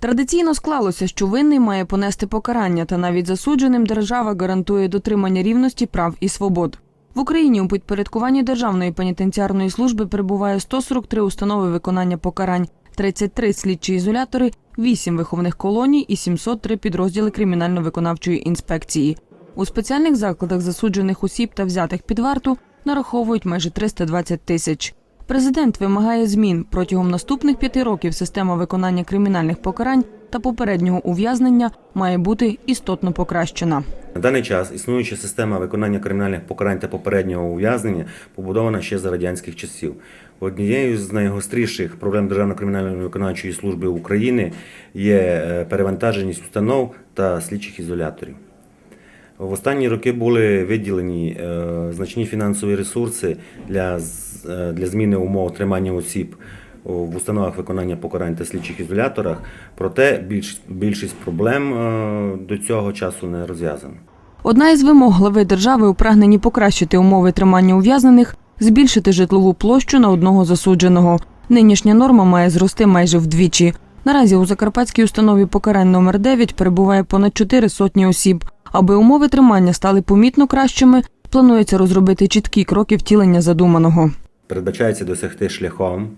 Традиційно склалося, що винний має понести покарання, та навіть засудженим держава гарантує дотримання рівності прав і свобод. В Україні у підпорядкуванні Державної пенітенціарної служби перебуває 143 установи виконання покарань, 33 слідчі ізолятори, 8 виховних колоній і 703 підрозділи кримінально-виконавчої інспекції. У спеціальних закладах засуджених осіб та взятих під варту нараховують майже 320 тисяч. Президент вимагає змін протягом наступних п'яти років. Система виконання кримінальних покарань та попереднього ув'язнення має бути істотно покращена. На даний час існуюча система виконання кримінальних покарань та попереднього ув'язнення побудована ще за радянських часів. Однією з найгостріших проблем Державної кримінальної виконавчої служби України є е, перевантаженість установ та слідчих ізоляторів. В останні роки були виділені е, значні фінансові ресурси для, е, для зміни умов тримання осіб в установах виконання покарань та слідчих ізоляторах, проте більш, більшість проблем е, до цього часу не розв'язана. Одна із вимог глави держави у прагненні покращити умови тримання ув'язнених збільшити житлову площу на одного засудженого. Нинішня норма має зрости майже вдвічі. Наразі у Закарпатській установі покарань номер 9 перебуває понад чотири сотні осіб. Аби умови тримання стали помітно кращими, планується розробити чіткі кроки втілення задуманого. Передбачається досягти шляхом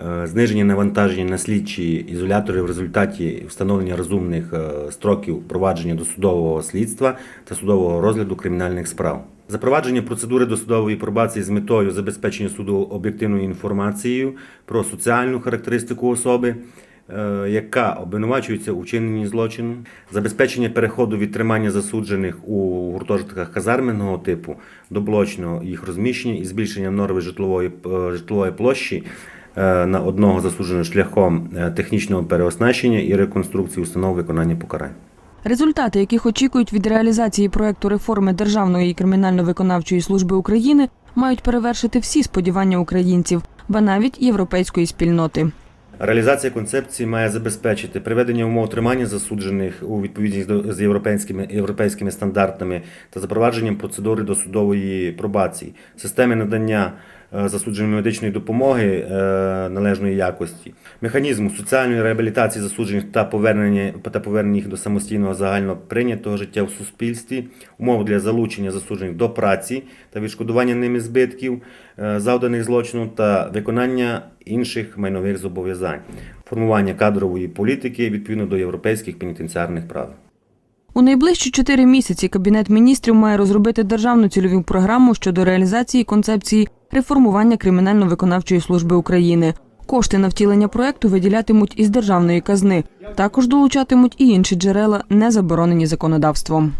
е, зниження навантаження на слідчі ізолятори в результаті встановлення розумних е, строків провадження досудового слідства та судового розгляду кримінальних справ. Запровадження процедури досудової пробації з метою забезпечення суду об'єктивною інформацією про соціальну характеристику особи, яка обвинувачується у вчиненні злочину, забезпечення переходу від тримання засуджених у гуртожитках казарменного типу до блочного їх розміщення і збільшення норми житлової, е, житлової площі е, на одного засудженого шляхом е, технічного переоснащення і реконструкції установ виконання покарань. Результати, яких очікують від реалізації проекту реформи Державної кримінально-виконавчої служби України, мають перевершити всі сподівання українців, ба навіть європейської спільноти. Реалізація концепції має забезпечити приведення умов тримання засуджених у відповідність з європейськими, європейськими стандартами та запровадженням процедури досудової пробації, системи надання е, засудженим медичної допомоги е, належної якості, механізму соціальної реабілітації засуджених та повернення та повернення їх до самостійного загально прийнятого життя в суспільстві, умов для залучення засуджених до праці та відшкодування ними збитків, е, завданих злочину та виконання інших майнових зобов'язань, формування кадрової політики відповідно до європейських пенітенціарних прав. У найближчі чотири місяці Кабінет міністрів має розробити державну цільову програму щодо реалізації концепції реформування кримінально-виконавчої служби України. Кошти на втілення проекту виділятимуть із державної казни. Також долучатимуть і інші джерела, не заборонені законодавством.